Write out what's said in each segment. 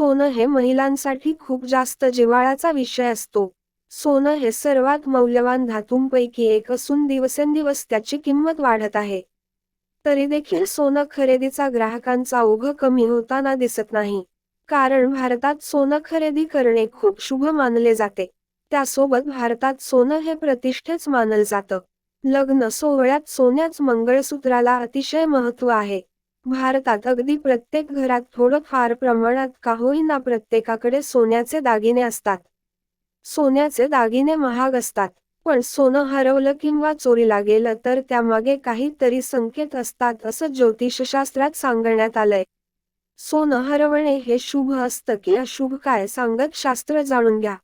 सोनं हे महिलांसाठी खूप जास्त जिव्हाळ्याचा विषय असतो. सोनं हे सर्वात मौल्यवान धातूंपैकी एक असून दिवसेंदिवस त्याची किंमत वाढत आहे. तरी देखील सोनं खरेदीचा ग्राहकांचा ओघ कमी होताना दिसत नाही. कारण भारतात सोनं खरेदी करणे खूप शुभ मानले जाते. त्यासोबत भारतात सोनं हे प्रतिष्ठेच मानलं जातं. लग्न सोहळ्यात सोन्याच मंगळसूत्राला अतिशय महत्त्व आहे. भारतात अगदी प्रत्येक घरात थोडंफार प्रमाणात का होईना प्रत्येकाकडे सोन्याचे दागिने असतात. सोन्याचे दागिने महाग असतात पण सोनं हरवलं किंवा चोरीला गेलं तर त्यामागे काहीतरी संकेत असतात असं ज्योतिषशास्त्रात सांगण्यात आलंय. सोनं हरवणे हे शुभ असतं की अशुभ काय सांगत शास्त्र जाणून घ्या.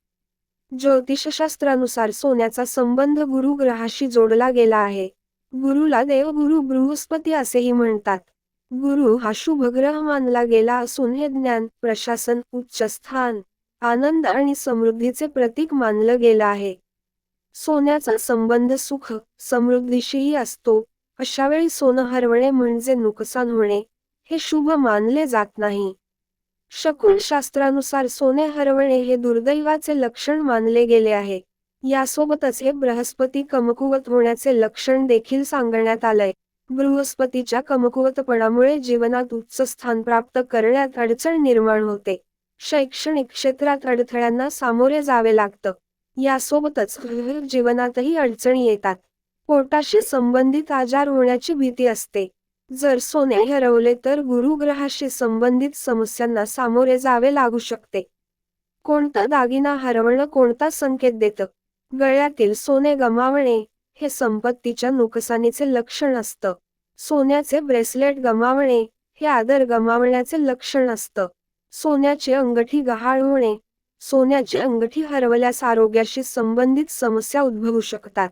ज्योतिषशास्त्रानुसार सोन्याचा संबंध गुरु ग्रहाशी जोडला गेला आहे. गुरुला देवगुरु बृहस्पती असेही म्हणतात. गुरु हा शुभग्रह मानला गेला असून हे ज्ञान प्रशासन उच्च स्थान आनंद आणि समृद्धीचे प्रतीक मानलं गेलं आहे. सोन्याचा संबंध सुख समृद्धीशीही असतो. अशावेळी सोनं हरवणे म्हणजे नुकसान होणे हे शुभ मानले जात नाही. शकुन शास्त्रानुसार सोने हरवणे हे दुर्दैवाचे लक्षण मानले गेले आहे. यासोबतच हे बृहस्पती कमकुवत होण्याचे लक्षण देखील सांगण्यात आलंय. बृहस्पतीच्या कमकुवतपणामुळे जीवनात उच्च स्थान प्राप्त करण्यात अडचण निर्माण होते. शैक्षणिक क्षेत्रात अडथळ्यांना सामोरे जावे लागतं. यासोबतच जीवनातही अडचणी येतात. पोटाशी संबंधित आजार होण्याची भीती असते. जर सोने हरवले तर गुरुग्रहाशी संबंधित समस्यांना सामोरे जावे लागू शकते. कोणता दागिना हरवणं कोणता संकेत देतं? गळ्यातील सोने गमावणे हे संपत्तीच्या नुकसानीचे लक्षण असतं. सोन्याचे ब्रेसलेट गमावणे हे आदर गमावण्याचे लक्षण असतं. सोन्याचे अंगठी गहाळ होणे सोन्याची अंगठी हरवल्यास आरोग्याशी संबंधित समस्या उद्भवू शकतात.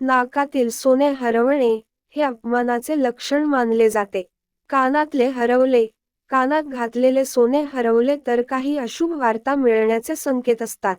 नाकातील सोने हरवणे हे अपमानाचे लक्षण मानले जाते. कानातले हरवले कानात घातलेले सोने हरवले तर काही अशुभ वार्ता मिळण्याचे संकेत असतात.